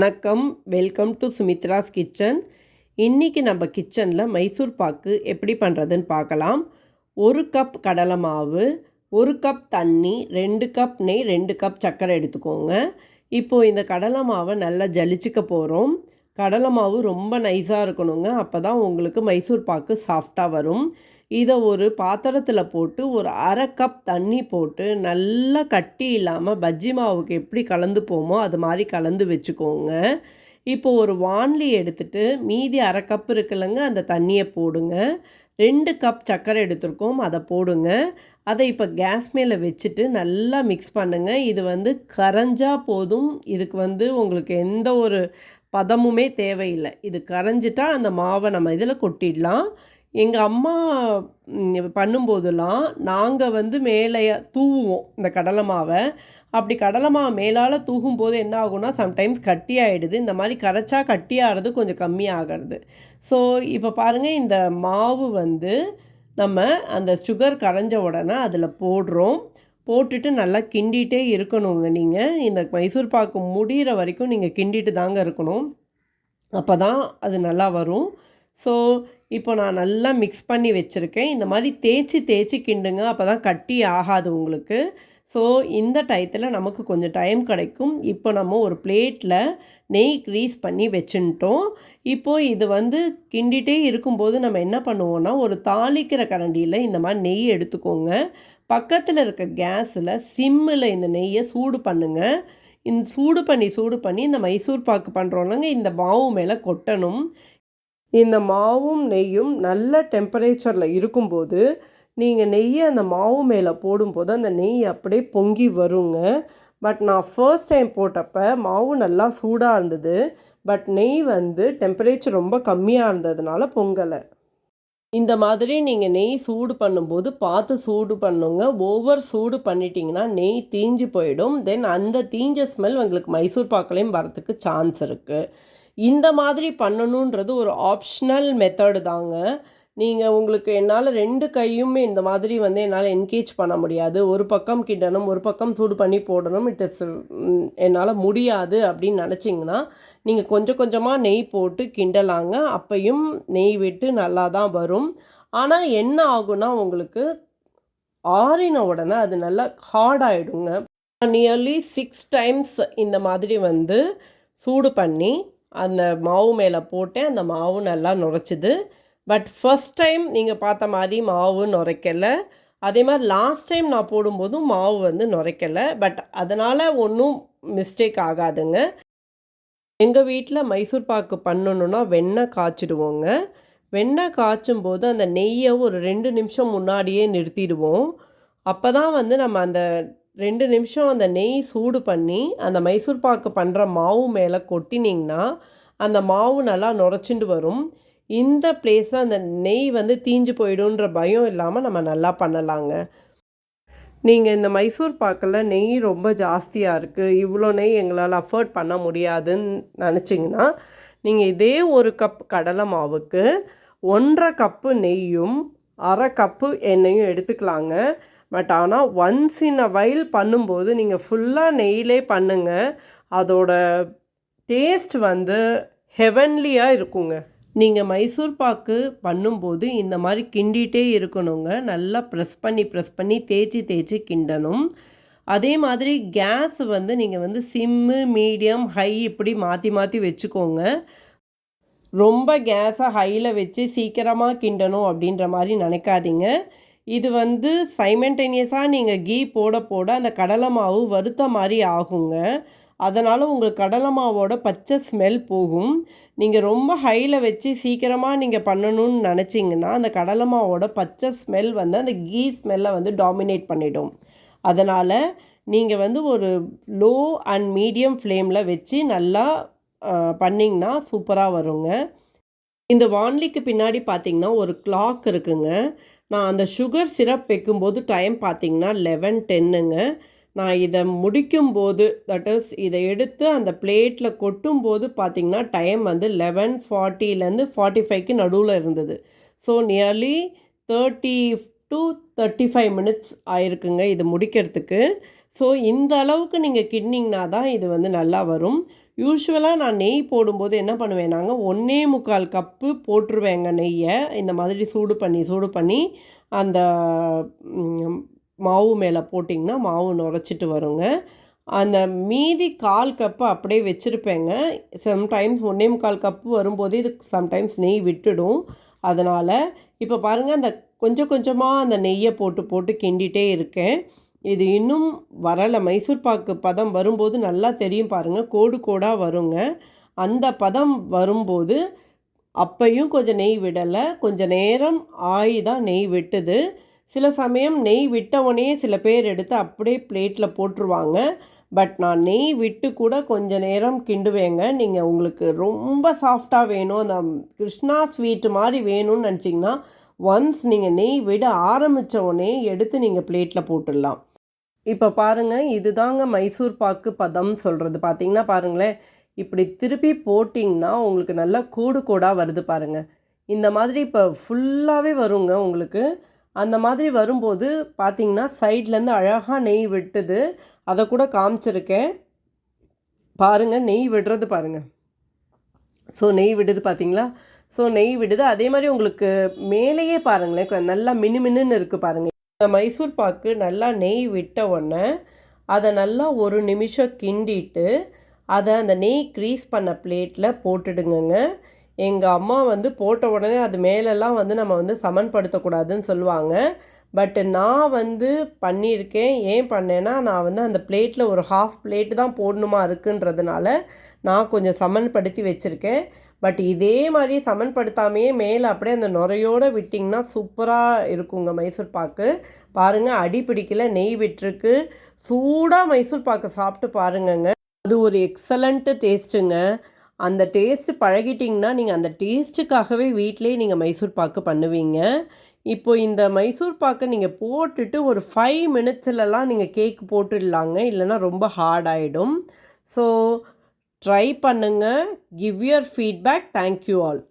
வணக்கம். Welcome to Sumitra's kitchen. இன்றைக்கி நம்ம கிச்சனில் மைசூர் பாக்கு எப்படி பண்ணுறதுன்னு பார்க்கலாம். ஒரு கப் கடலை மாவு ஒரு கப் தண்ணி ரெண்டு கப் நெய் ரெண்டு கப் சர்க்கரை எடுத்துக்கோங்க. இப்போது இந்த கடலை மாவை நல்லா ஜலிச்சிக்க போகிறோம் கடலை மாவு ரொம்ப நைஸாக இருக்கணுங்க. அப்போ தான் உங்களுக்கு மைசூர் பாக்கு சாஃப்டாக வரும். இதை ஒரு பாத்திரத்தில் போட்டு ஒரு அரை கப் தண்ணி போட்டு நல்லா கட்டி இல்லாமல் பஜ்ஜி மாவுக்கு எப்படி கலந்து போமோ அது மாதிரி கலந்து வச்சுக்கோங்க. இப்போ ஒரு வான்லி எடுத்துட்டு மீதி அரை கப் இருக்குல்லங்க அந்த தண்ணியை போடுங்க. ரெண்டு கப் சர்க்கரை எடுத்துருக்கோம் அதை போடுங்க. அதை இப்போ கேஸ் மேலே வச்சுட்டு நல்லா மிக்ஸ் பண்ணுங்கள் இது வந்து கரைஞ்சா போதும். இதுக்கு வந்து உங்களுக்கு எந்த ஒரு பதமுமே தேவையில்லை. இது கரைஞ்சிட்டா அந்த மாவை நம்ம இதில் கொட்டிடலாம். எங்கள் அம்மா பண்ணும்போதெல்லாம் நாங்கள் வந்து மேலே தூவுவோம் இந்த கடலை மாவை. அப்படி கடலை மாவு மேலால் தூகும்போது என்ன ஆகும்னா சம்டைம்ஸ் கட்டி ஆகிடுது இந்த மாதிரி கரைச்சா கட்டி ஆகிறது கொஞ்சம் கம்மியாகிறது. ஸோ இப்போ பாருங்கள் இந்த மாவு வந்து நம்ம அந்த சுகர் கரைஞ்ச உடனே அதில் போடுறோம். போட்டுட்டு நல்லா கிண்டிகிட்டே இருக்கணுங்க நீங்கள் இந்த மைசூர் பாக்கு முடிகிற வரைக்கும் நீங்கள் கிண்டிட்டு தாங்க இருக்கணும். அப்போ தான் அது நல்லா வரும். ஸோ இப்போ நான் நல்லா மிக்ஸ் பண்ணி வச்சுருக்கேன். இந்த மாதிரி தேய்ச்சி தேய்ச்சி கிண்டுங்க. அப்போ தான் கட்டி ஆகாது உங்களுக்கு. ஸோ இந்த டயத்தில் நமக்கு கொஞ்சம் டைம் கிடைக்கும். இப்போ நம்ம ஒரு பிளேட்டில் நெய் க்ரீஸ் பண்ணி வச்சுட்டோம் இப்போது இது வந்து கிண்டிகிட்டே இருக்கும்போது நம்ம என்ன பண்ணுவோன்னா ஒரு தாளிக்கிற கரண்டியில் இந்த மாதிரி நெய் எடுத்துக்கோங்க. பக்கத்தில் இருக்க கேஸில் சிம்மில் இந்த நெய்யை சூடு பண்ணுங்கள் இந்த சூடு பண்ணி சூடு பண்ணி இந்த மைசூர் பாக்கு பண்ணுறோம்லங்க இந்த மாவு மேலே கொட்டணும். இந்த மாவும் நெய்யும் நல்ல டெம்பரேச்சரில் இருக்கும்போது நீங்கள் நெய்யை அந்த மாவு மேலே போடும்போது அந்த நெய் அப்படியே பொங்கி வருங்க. பட் நான் ஃபர்ஸ்ட் டைம் போட்டப்போ மாவு நல்லா சூடாக இருந்தது. பட் நெய் வந்து டெம்பரேச்சர் ரொம்ப கம்மியாக இருந்ததுனால பொங்கலை. இந்த மாதிரி நீங்கள் நெய் சூடு பண்ணும்போது பார்த்து சூடு பண்ணுங்க. ஓவர் சூடு பண்ணிட்டீங்கன்னா நெய் தீஞ்சு போயிடும். தென் அந்த தீஞ்ச ஸ்மெல் உங்களுக்கு மைசூர் பாக்களையும் வரத்துக்கு சான்ஸ் இருக்குது இந்த மாதிரி பண்ணணுன்றது ஒரு ஆப்ஷனல் மெத்தடு தாங்க. நீங்கள் உங்களுக்கு என்னால் ரெண்டு கையுமே இந்த மாதிரி வந்து என்னால் என்கேஜ் பண்ண முடியாது. ஒரு பக்கம் கிண்டணும் ஒரு பக்கம் சூடு பண்ணி போடணும். இட் இஸ் என்னால் முடியாது அப்படின்னு நினச்சிங்கன்னா நீங்கள் கொஞ்சம் கொஞ்சமாக நெய் போட்டு கிண்டலாங்க. அப்பையும் நெய் விட்டு நல்லா தான் வரும். ஆனால் என்ன ஆகும்னா உங்களுக்கு ஆறின உடனே அது நல்லா ஹார்ட் ஆகிடுங்க நியர்லி சிக்ஸ் டைம்ஸ் இந்த மாதிரி வந்து சூடு பண்ணி அந்த மாவு மேலே போட்டேன் அந்த மாவு நல்லா நுரைச்சிது. பட் ஃபஸ்ட் டைம் நீங்கள் பார்த்த மாதிரி மாவு நுரைக்கலை. அதே மாதிரி லாஸ்ட் டைம் நான் போடும்போதும் மாவு வந்து நுரைக்கலை. பட் அதனால் ஒன்றும் மிஸ்டேக் ஆகாதுங்க. எங்கள் வீட்டில் மைசூர் பாக்கு பண்ணணுன்னா வெண்ணெய் காய்ச்சிடுவோங்க. வெண்ணெய் காய்ச்சும் போது அந்த நெய்யை ஒரு ரெண்டு நிமிஷம் முன்னாடியே நிறுத்திடுவோம். அப்போ தான் வந்து நம்ம அந்த ரெண்டு நிமிஷம் அந்த நெய் சூடு பண்ணி அந்த மைசூர் பாக்கு பண்ணுற மாவு மேலே கொட்டினீங்கன்னா அந்த மாவு நல்லா நுரைச்சிண்டு வரும். இந்த பிளேஸில் அந்த நெய் வந்து தீஞ்சு போயிடுன்ற பயம் இல்லாமல் நம்ம நல்லா பண்ணலாங்க. நீங்கள் இந்த மைசூர் பாக்கில் நெய் ரொம்ப ஜாஸ்தியாக இருக்குது இவ்வளோ நெய் எங்களால் அஃபோர்ட் பண்ண முடியாதுன்னு நினச்சிங்கன்னா நீங்கள் இதே ஒரு கப் கடலை மாவுக்கு ஒன்றரை கப்பு நெய்யும் அரை கப்பு எண்ணெயும் எடுத்துக்கலாங்க. பட் ஆனால் ஒன்ஸ் இன் அ வைல் பண்ணும்போது நீங்கள் ஃபுல்லாக நெய்லே பண்ணுங்கள் அதோட டேஸ்ட் வந்து ஹெவன்லியாக இருக்குங்க. நீங்கள் மைசூர் பாக்கு பண்ணும்போது இந்த மாதிரி கிண்டிகிட்டே இருக்கணுங்க. நல்லா ப்ரெஸ் பண்ணி ப்ரெஸ் பண்ணி தேய்ச்சி தேய்ச்சி கிண்டணும். அதே மாதிரி கேஸ் வந்து நீங்கள் வந்து சிம்மு மீடியம் ஹை இப்படி மாற்றி மாற்றி வச்சுக்கோங்க. ரொம்ப கேஸை ஹையில் வச்சு சீக்கிரமாக கிண்டணும் அப்படின்ற மாதிரி நினைக்காதீங்க. இது வந்து சைமெண்டேனியஸாக நீங்கள் கீ போட போட அந்த கடலை மாவு வறுத்த மாதிரி ஆகுங்க. அதனால் உங்கள் கடலை மாவோட பச்சை ஸ்மெல் போகும். நீங்கள் ரொம்ப ஹையில் வச்சு சீக்கிரமாக நீங்கள் பண்ணணும்னு நினச்சிங்கன்னா அந்த கடலை மாவோட பச்சை ஸ்மெல் வந்து அந்த கீ ஸ்மெல்லை வந்து டாமினேட் பண்ணிடும். அதனால் நீங்கள் வந்து ஒரு லோ அண்ட் மீடியம் ஃப்ளேமில் வச்சு நல்லா பண்ணிங்கன்னா சூப்பராக வருங்க. இந்த வான்லிக்கு பின்னாடி பார்த்தீங்கன்னா ஒரு கிளாக் இருக்குங்க. நான் அந்த சுகர் சிரப் வைக்கும்போது டைம் பார்த்திங்கன்னா லெவன் டென்னுங்க நான் இதை முடிக்கும்போது தட் இஸ் இதை எடுத்து அந்த பிளேட்டில் கொட்டும்போது பார்த்திங்கன்னா டைம் வந்து லெவன் ஃபார்ட்டிலேருந்து ஃபார்ட்டி ஃபைவ்க்கு நடுவில் இருந்தது. So nearly thirty to thirty five minutes ஆயிருக்குங்க இது முடிக்கிறதுக்கு. ஸோ இந்த அளவுக்கு நீங்கள் கிண்ணிங்கன்னா தான் இது வந்து நல்லா வரும். யூஸ்வலாக நான் நெய் போடும்போது என்ன பண்ணுவேன்னாங்க ஒன்றே முக்கால் கப்பு போட்டுருவேங்க நெய்யை. இந்த மாதிரி சூடு பண்ணி சூடு பண்ணி அந்த மாவு மேலே போட்டிங்கன்னா மாவு நுரைச்சிட்டு வருங்க. அந்த மீதி கால் கப்பு அப்படியே வச்சுருப்பேங்க. சம்டைம்ஸ் ஒன்றே முக்கால் கப்பு வரும்போது இது சம்டைம்ஸ் நெய் விட்டுடும். அதனால் இப்போ பாருங்கள் அந்த கொஞ்சம் கொஞ்சமாக அந்த நெய்யை போட்டு போட்டு கிண்டிகிட்டே இருக்கேன். இது இன்னும் வரலை. மைசூர் பாக்கு பதம் வரும்போது நல்லா தெரியும் பாருங்கள் கோடு கோடாக வருங்க. அந்த பதம் வரும்போது அப்பையும் கொஞ்சம் நெய் விடலை. கொஞ்சம் நேரம் ஆகி தான் நெய் விட்டுது. சில சமயம் நெய் விட்டவொடனே சில பேர் எடுத்து அப்படியே பிளேட்டில் போட்டுருவாங்க. பட் நான் நெய் விட்டு கூட கொஞ்ச நேரம் கிண்டுவேங்க. நீங்கள் உங்களுக்கு ரொம்ப சாஃப்டாக வேணும். அந்த கிருஷ்ணா ஸ்வீட்டு மாதிரி வேணும்னு நினச்சிங்கன்னா ஒன்ஸ் நீங்கள் நெய் விட ஆரம்பித்த உடனே எடுத்து நீங்கள் பிளேட்டில் போட்டுடலாம். இப்போ பாருங்கள் இதுதாங்க மைசூர் பாக்கு பதம் சொல்கிறது பார்த்தீங்கன்னா பாருங்களேன் இப்படி திருப்பி போட்டிங்கன்னா உங்களுக்கு நல்லா கூடு கூடாக வருது பாருங்கள் இந்த மாதிரி இப்போ ஃபுல்லாகவே வருங்க உங்களுக்கு. அந்த மாதிரி வரும்போது பார்த்தீங்கன்னா சைட்லேருந்து அழகாக நெய் விட்டுது. அதை கூட காமிச்சிருக்கேன். பாருங்கள் நெய் விடுறது பாருங்கள் ஸோ நெய் விடுது பார்த்தீங்களா ஸோ நெய் விடுது. அதே மாதிரி உங்களுக்கு மேலேயே பாருங்களேன் நல்லா மினு மினுன்னு இருக்குது பாருங்கள் இந்த மைசூர் பாக்கு நல்லா நெய் விட்ட உடனே அதை நல்லா ஒரு நிமிஷம் கிண்டிட்டு அதை அந்த நெய் க்ரீஸ் பண்ண பிளேட்டில் போட்டுடுங்கங்க. எங்கள் அம்மா வந்து போட்ட உடனே அது மேலெல்லாம் வந்து நம்ம வந்து சமன்படுத்தக்கூடாதுன்னு சொல்லுவாங்க. பட் நான் வந்து பண்ணியிருக்கேன். ஏன் பண்ணேன்னா நான் வந்து அந்த பிளேட்டில் ஒரு ஹாஃப் பிளேட்டு தான் போடணுமா இருக்குன்றதுனால நான் கொஞ்சம் சமன்படுத்தி வச்சுருக்கேன். பட் இதே மாதிரி சமன்படுத்தாமையே மேலே அப்படியே அந்த நுரையோடு விட்டிங்கன்னா சூப்பராக இருக்குங்க மைசூர் பாக்கு. பாருங்கள் அடி பிடிக்கல நெய் விட்டுருக்கு. சூடாக மைசூர் பாக்கு சாப்பிட்டு பாருங்கங்க. அது ஒரு எக்ஸலண்ட்டு டேஸ்ட்டுங்க அந்த டேஸ்ட்டு பழகிட்டிங்கன்னா நீங்கள் அந்த டேஸ்ட்டுக்காகவே வீட்டிலேயே நீங்கள் மைசூர் பாக்கு பண்ணுவீங்க. இப்போது இந்த மைசூர் பாக்கை நீங்கள் போட்டுட்டு ஒரு ஃபைவ் மினிட்ஸ்லலாம் நீங்கள் கேக் போட்டுடலாங்க. இல்லைன்னா ரொம்ப ஹார்ட் ஆகிடும் ஸோ ட்ரை பண்ணுங்கள் give your feedback thank you all